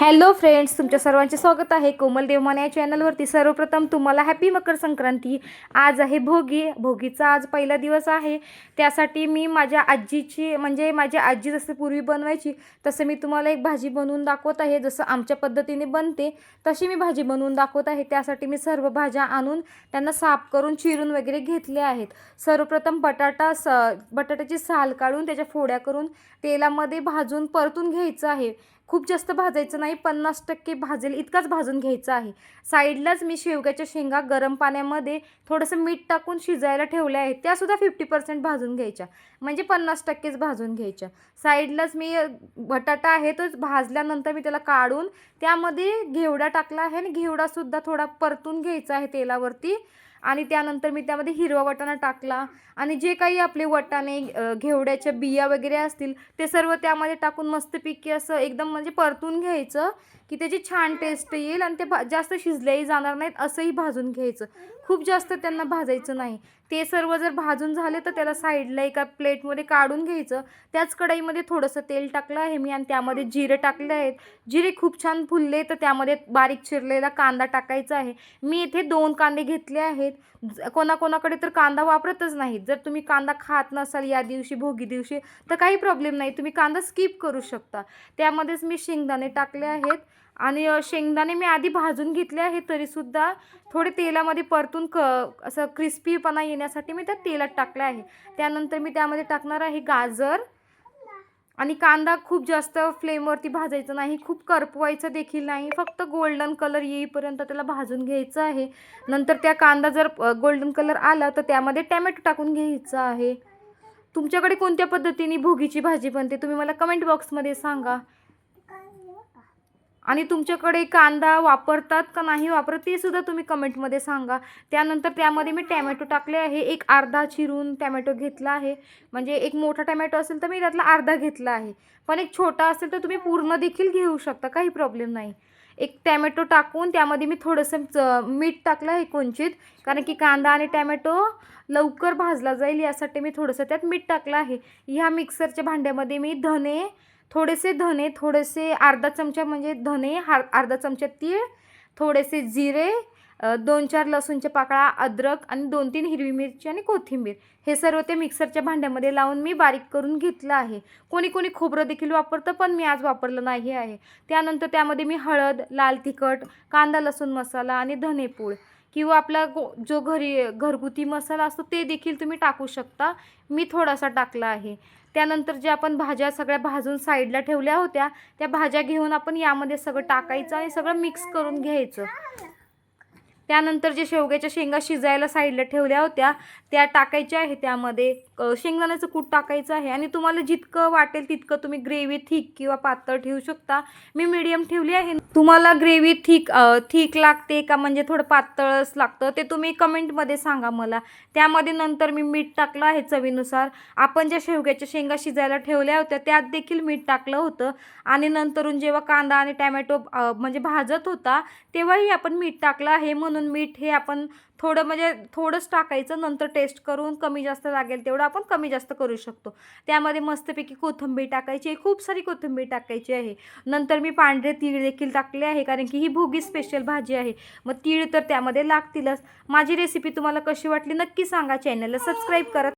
Hello friends तुमच्या सर्वांचे स्वागत आहे कोमल देवमाने या चॅनलवरती. सर्वप्रथम तुम्हाला हॅपी मकर संक्रांती. आज आहे भोगी. भोगीचा आज पहिला दिवस आहे. त्यासाठी मी माझ्या आजीची म्हणजे माझी आजी जसं पूर्वी बनवायची तसं मी तुम्हाला एक भाजी बनवून दाखवत आहे. जसं आमच्या पद्धतीने बनते तशी मी भाजी बनवून दाखवत आहे. त्यासाठी मी सर्व भाज्या आणून त्यांना साफ करून चिरून वगैरे घेतले आहेत. सर्वप्रथम बटाटा स बटाट्याची साल काढून त्याच्या फोड्या करून तेलामध्ये भाजून परतून घ्यायचं आहे. खूप जास्त भाजायचं नाही पन्नास टक्के भाजेल इतकाच भाजून घ्यायचं आहे. साईडलाच मी शेवग्याच्या शेंगा गरम पाण्यामध्ये थोडंसं मीठ टाकून शिजायला ठेवल्या आहेत त्यासुद्धा फिफ्टी पर्सेंट भाजून घ्यायच्या. म्हणजे पन्नास टक्केच भाजून घ्यायच्या. साईडलाच मी बटाटा आहे तोच भाजल्यानंतर मी त्याला काढून त्यामध्ये घेवडा टाकला आहे आणि घेवडासुद्धा थोडा परतून घ्यायचा आहे तेलावरती. आणि त्यानंतर मी त्यामध्ये हिरवा वाटाणा टाकला. आणि जे काही आपले वाटाणे घेवड्याच्या बिया वगैरे असतील ते सर्व त्यामध्ये टाकून मस्तपैकी असं एकदम म्हणजे परतून घ्यायचं की त्याची छान टेस्ट येईल आणि ते भा जास्त शिजल्याही जाणार नाहीत असंही भाजून घ्यायचं. खूप जास्त त्यांना भाजायचं नाही. ते सर्व जर भाजून झाले तर त्याला साईडला एका प्लेटमध्ये काढून घ्यायचं. त्याच कढईमध्ये थोडंसं तेल टाकलं आहे मी आणि त्यामध्ये जिरे टाकले आहेत. जिरे खूप छान फुलले तर त्यामध्ये बारीक चिरलेला कांदा टाकायचा आहे. मी इथे दोन कांदे घेतले आहेत. ज- कोणाकोणाकडे तर कांदा वापरतच नाहीत. जर तुम्ही कांदा खात नसाल या दिवशी भोगी दिवशी तर काही प्रॉब्लेम नाही. तुम्ही कांदा स्किप करू शकता. त्यामध्येच मी शेंगदाणे टाकले आहेत. आणि शेंगदाणे मी आधी भाजून घेतले आहे तरीसुद्धा थोडे तेलामध्ये परतून क असं क्रिस्पीपणा येण्यासाठी मी त्या तेलात टाकलं आहे. त्यानंतर मी त्यामध्ये टाकणार आहे गाजर आणि कांदा खूप जास्त फ्लेमवरती भाजायचं नाही खूप करपवायचं देखील नाही फक्त गोल्डन कलर येईपर्यंत त्याला भाजून घ्यायचं आहे. नंतर त्या कांदा जर गोल्डन कलर आला तर त्यामध्ये टॅमॅटो टाकून घ्यायचं आहे. तुमच्याकडे कोणत्या पद्धतीने भोगीची भाजी बनते तुम्ही मला कमेंट बॉक्समध्ये सांगा. आणि तुमच्याकडे कांदा वापरतात का नाही वापरत ते सुद्धा तुम्ही कमेंटमध्ये सांगा. त्यानंतर त्यामध्ये मी टॅमॅटो टाकले आहे. एक अर्धा चिरून टॅमॅटो घेतला आहे. म्हणजे एक मोठा टॅमॅटो असेल तर मी त्यातला अर्धा घेतला आहे. पण एक छोटा असेल तर तुम्ही पूर्ण देखील घेऊ शकता. काही प्रॉब्लेम नाही. एक टॅमॅटो टाकून त्यामध्ये मी थोडंसं च- मीठ टाकलं आहे कोंचित कारण की कांदा आणि टॅमॅटो लवकर भाजला जाईल यासाठी मी थोडंसं त्यात मीठ टाकलं आहे. ह्या मिक्सरच्या भांड्यामध्ये मी धने थोडेसे धने थोडेसे अर्धा चमचा म्हणजे धने हा अर्धा चमचा तीळ थोडेसे जिरे दोन चार लसूणच्या पाकळा अद्रक आणि दोन तीन हिरवी मिरची आणि कोथिंबीर. हे सर्व ते मिक्सरच्या भांड्यामध्ये लावून मी बारीक करून घेतलं आहे. कोणी कोणी खोबरं देखील वापरतं पण मी आज वापरलं नाही आहे. त्यानंतर त्यामध्ये मी हळद लाल तिखट कांदा लसूण मसाला आणि धनेपूळ किंवा आपला गो जो घरी घरगुती मसाला असतो ते देखील तुम्ही टाकू शकता. मी थोडासा टाकला आहे. त्यानंतर जे आपण भाज्या सगळ्या भाजून साईडला ठेवल्या होत्या त्या भाज्या घेऊन आपण यामध्ये सगळं टाकायचं आणि सगळं मिक्स करून घ्यायचं. त्यानंतर जे शेवग्याच्या शेंगा शिजायला साईडला ठेवल्या होत्या त्या टाकायच्या आहे त्यामध्ये. शेंगदाण्याचं कूट टाकायचं आहे. आणि तुम्हाला जितकं वाटेल तितकं तुम्ही ग्रेव्ही थिक किंवा पातळ ठेवू शकता. मी मीडियम ठेवली आहे. तुम्हाला ग्रेव्ही थिक थिक लागते का म्हणजे थोडं पातळच लागतं ते तुम्ही कमेंटमध्ये सांगा मला. त्यामध्ये नंतर मी मीठ टाकलं आहे चवीनुसार. आपण ज्या शेवग्याच्या शेंगा शिजायला ठेवल्या होत्या त्यात देखील मीठ टाकलं होतं. आणि नंतरून जेव्हा कांदा आणि टॅमॅटो म्हणजे भाजत होता तेव्हाही आपण मीठ टाकलं आहे म्हणून म्हणून मीठ हे आपण थोडं म्हणजे थोडंच टाकायचं नंतर टेस्ट करून कमी जास्त लागेल तेवढं आपण कमी जास्त करू शकतो. त्यामध्ये मस्तपैकी कोथिंबीर टाकायची आहे खूप सारी कोथिंबीर टाकायची आहे. नंतर मी पांढरे तीळ देखील टाकले आहे कारण की ही भोगी स्पेशल भाजी आहे. मग तीळ तर त्यामध्ये लागतीलच. माझी रेसिपी तुम्हाला कशी वाटली नक्की सांगा. चॅनलला सबस्क्राईब करा.